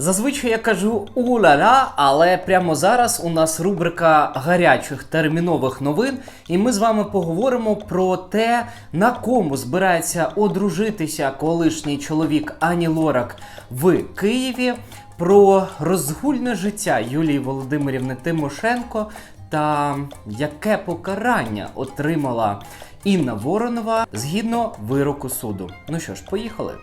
Зазвичай я кажу уля-ля, але прямо зараз у нас рубрика гарячих термінових новин, і ми з вами поговоримо про те, на кому збирається одружитися колишній чоловік Ані Лорак в Києві, про розгульне життя Юлії Володимирівни Тимошенко та яке покарання отримала Інна Воронова згідно вироку суду. Ну що ж, поїхали.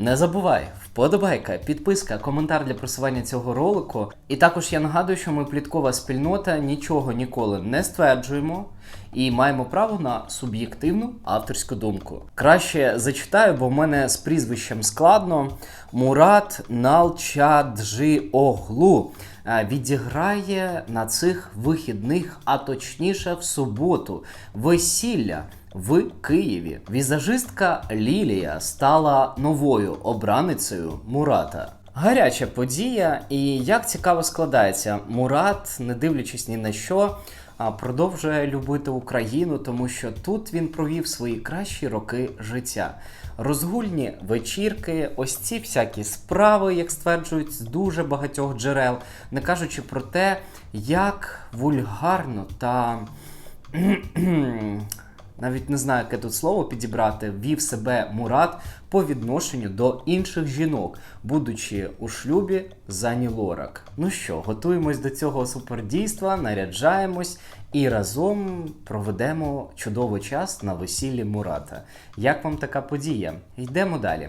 Не забувай, вподобайка, підписка, коментар для просування цього ролику. І також я нагадую, що ми пліткова спільнота нічого ніколи не стверджуємо і маємо право на суб'єктивну авторську думку. Краще зачитаю, бо в мене з прізвищем складно. Мурат Налчаджіоглу е, відіграє на цих вихідних, а точніше в суботу, весілля в Києві. Візажистка Лілія стала новою обраницею Мурата. Гаряча подія, і як цікаво складається, Мурат, не дивлячись ні на що, продовжує любити Україну, тому що тут він провів свої кращі роки життя. Розгульні вечірки, ось ці всякі справи, як стверджують з дуже багатьох джерел, не кажучи про те, як вульгарно та навіть не знаю, яке тут слово підібрати, вів себе Мурат по відношенню до інших жінок, будучи у шлюбі з Ані Лорак. Ну що, готуємось до цього супердійства, наряджаємось і разом проведемо чудовий час на весіллі Мурата. Як вам така подія? Йдемо далі.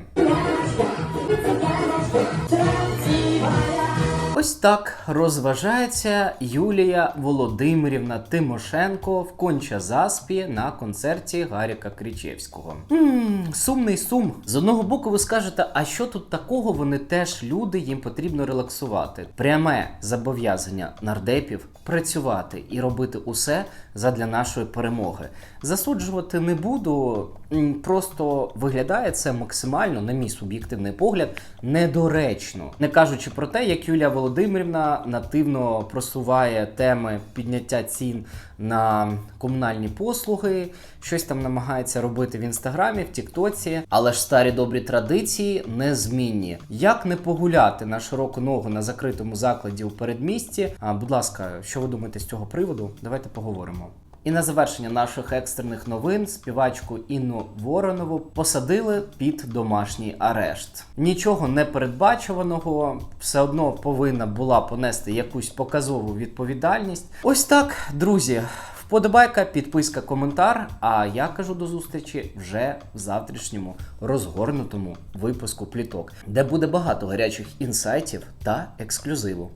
Ось так розважається Юлія Володимирівна Тимошенко в Конча-Заспі на концерті Гаріка Крічевського. Ммм, сумний сум. З одного боку, ви скажете, а що тут такого? Вони теж люди, їм потрібно релаксувати. Пряме зобов'язання нардепів працювати і робити усе задля нашої перемоги. Засуджувати не буду, просто виглядає це максимально, на мій суб'єктивний погляд, недоречно. Не кажучи про те, як Юлія Володимирівна нативно просуває теми підняття цін на комунальні послуги, щось там намагається робити в інстаграмі, в Тіктоці, але ж старі добрі традиції незмінні. Як не погуляти на широку ногу на закритому закладі у передмісті? А, будь ласка, що ви думаєте з цього приводу? Давайте поговоримо. І на завершення наших екстрених новин співачку Інну Воронову посадили під домашній арешт. Нічого не передбачуваного, все одно повинна була понести якусь показову відповідальність. Ось так, друзі. Вподобайка, підписка, коментар. А я кажу до зустрічі вже в завтрашньому розгорнутому випуску пліток, де буде багато гарячих інсайтів та ексклюзиву.